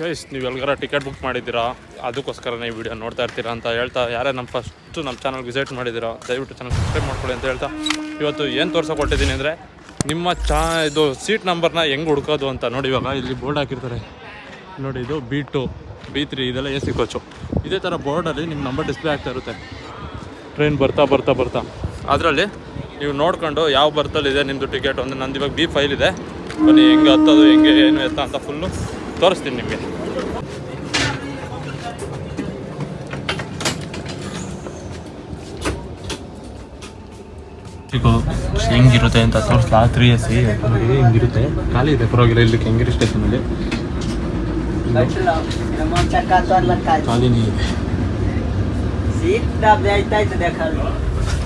Guys ನೀವು ಎಲ್ಲಿಗಾರ ticket book ಮಾಡಿದ್ದೀರಾ? ಅದಕ್ಕೋಸ್ಕರನೇ ಈ ವಿಡಿಯೋ ನೋಡ್ತಾ ಇರ್ತೀರಾ ಅಂತ ಹೇಳ್ತಾ, ಯಾರೇ ನಮ್ಮ ಫಸ್ಟು ನಮ್ಮ ಚಾನಲ್ ವಿಸಿಟ್ ಮಾಡಿದ್ದೀರಾ, ದಯವಿಟ್ಟು ಚಾನಲ್ ಸಬ್ಸ್ಕ್ರೈಬ್ ಮಾಡ್ಕೊಳ್ಳಿ ಅಂತ ಹೇಳ್ತಾ, ಇವತ್ತು ಏನು ತೋರ್ಸೋಕೆ ಕೊಟ್ಟಿದ್ದೀನಿ ಅಂದರೆ, ನಿಮ್ಮ ಚಾ, ಇದು ಸೀಟ್ ನಂಬರ್ನ ಹೆಂಗೆ ಹುಡ್ಕೋದು ಅಂತ ನೋಡಿ ಇವಾಗ ಇಲ್ಲಿ ಬೋರ್ಡ್ ಹಾಕಿರ್ತಾರೆ. ನೋಡಿ ಇದು ಬಿ ಟು ಬಿ ತ್ರೀ ಇದೆಲ್ಲ ಎ ಸಿ ಕೋಚು ಇದೇ ಥರ ಬೋರ್ಡಲ್ಲಿ ನಿಮ್ಮ ನಂಬರ್ ಡಿಸ್ಪ್ಲೇ ಆಗ್ತಾ ಇರುತ್ತೆ. ಟ್ರೈನ್ ಬರ್ತಾ ಬರ್ತಾ ಬರ್ತಾ. ಅದರಲ್ಲಿ ನೀವು ನೋಡ್ಕೊಂಡು ಯಾವ ಬರ್ತಲ್ಲಿದೆ ನಿಮ್ಮದು ಟಿಕೆಟ್ ಒಂದು. ನಂದು ಇವಾಗ ಬಿ ಫೈಲ್ ಇದೆ. ಬನ್ನಿ, ಹೆಂಗೆ ಹತ್ತೋದು, ಹೆಂಗೆ ಏನು ಎತ್ತ ಅಂತ ಫುಲ್ಲು ತೋರಿಸ್ತೀನಿ ನಿಮಗೆ. ಈಗ ಹೆಂಗಿರುತ್ತೆ ಅಂತ ತೋರಿಸ್ಲಾ? ತ್ರೀ ಎಸ್ ಸಿ ಹೆಂಗಿರುತ್ತೆ? ಖಾಲಿ ಇದೆ ಪರವಾಗಿಲ್ಲ ಇಲ್ಲಿ ಕೆಂಗೇರಿ ಸ್ಟೇಷನಲ್ಲಿ ಖಾಲಿನೇ ಇದೆ.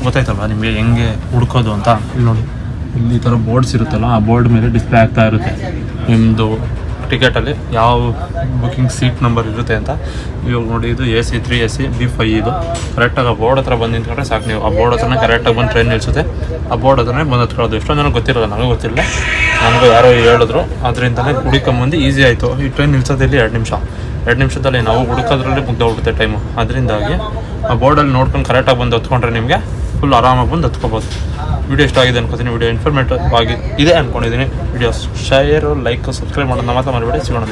ಗೊತ್ತಾಯ್ತಲ್ವಾ ನಿಮಗೆ ಹೆಂಗೆ ಹುಡ್ಕೋದು ಅಂತ? ಇಲ್ಲಿ ನೋಡಿ ಇಲ್ಲಿ ಈ ಥರ ಬೋರ್ಡ್ಸ್ ಇರುತ್ತಲ್ಲ ಆ ಬೋರ್ಡ್ ಮೇಲೆ ಡಿಸ್ಪ್ಲೇ ಆಗ್ತಾ ಇರುತ್ತೆ. ನಿಮ್ಮದು ಟಿಕೆಟಲ್ಲಿ ಯಾವ ಬುಕಿಂಗ್ ಸೀಟ್ ನಂಬರ್ ಇರುತ್ತೆ ಅಂತ ಇವಾಗ ನೋಡಿ, ಇದು A C three, A C B five ಇದು. ಕರೆಕ್ಟಾಗಿ ಆ ಬೋರ್ಡ್ ಹತ್ರ ಬಂದು ನಿಂತ್ಕೊಂಡ್ರೆ ಸಾಕು ನೀವು. ಆ ಬೋರ್ಡ್ ಹತ್ರನೇ ಕರೆಕ್ಟಾಗಿ ಬಂದು ಟ್ರೈನ್ ನಿಲ್ಸುತ್ತೆ. ಆ ಬೋರ್ಡ್ ಹತ್ರನೇ ಬಂದು ಹತ್ಕೊಳ್ಳೋದು. ಎಷ್ಟೊಂದು ನನಗೆ ಗೊತ್ತಿರಲ್ಲ ನನಗೂ ಗೊತ್ತಿಲ್ಲ ನನಗೂ ಯಾರೋ ಹೇಳಿದ್ರು. ಅದರಿಂದಲೇ ಹುಡುಕೊಂಬಂದು ಈಸಿ ಆಯಿತು. ಈ ಟ್ರೈನ್ ನಿಲ್ಸೋದಿಲ್ಲಿ ಎರಡು ನಿಮಿಷ. ಎರಡು ನಿಮಿಷದಲ್ಲಿ ನಾವು ಹುಡುಕೋದ್ರಲ್ಲಿ ಮುಗ್ದೋಗ್ಬಿಡುತ್ತೆ ಟೈಮು ಅದರಿಂದಾಗಿ ಆ ಬೋರ್ಡಲ್ಲಿ ನೋಡ್ಕೊಂಡು ಕರೆಕ್ಟಾಗಿ ಬಂದು ಹತ್ಕೊಂಡ್ರೆ ನಿಮಗೆ ಫುಲ್ ಆರಾಮಾಗಿ ಬಂದು ಹತ್ಕೋಬೋದು ವಿಡಿಯೋ ಇಷ್ಟ ಆಗಿದೆ ಅನ್ಕೋತೀನಿ ವಿಡಿಯೋ ಇನ್ಫಾರ್ಮೇಟಿವ್ ಆಗಿ ಇದೆ ಅನ್ಕೊಂಡಿದ್ದೀನಿ. ವಿಡಿಯೋ ಶೇರು ಲೈಕ್ ಸಬ್ಸ್ಕ್ರೈಬ್ ಮಾಡೋದನ್ನ ಮಾತ್ರ ಮರಿಬೇಡಿ. ಸಿಗೋಣ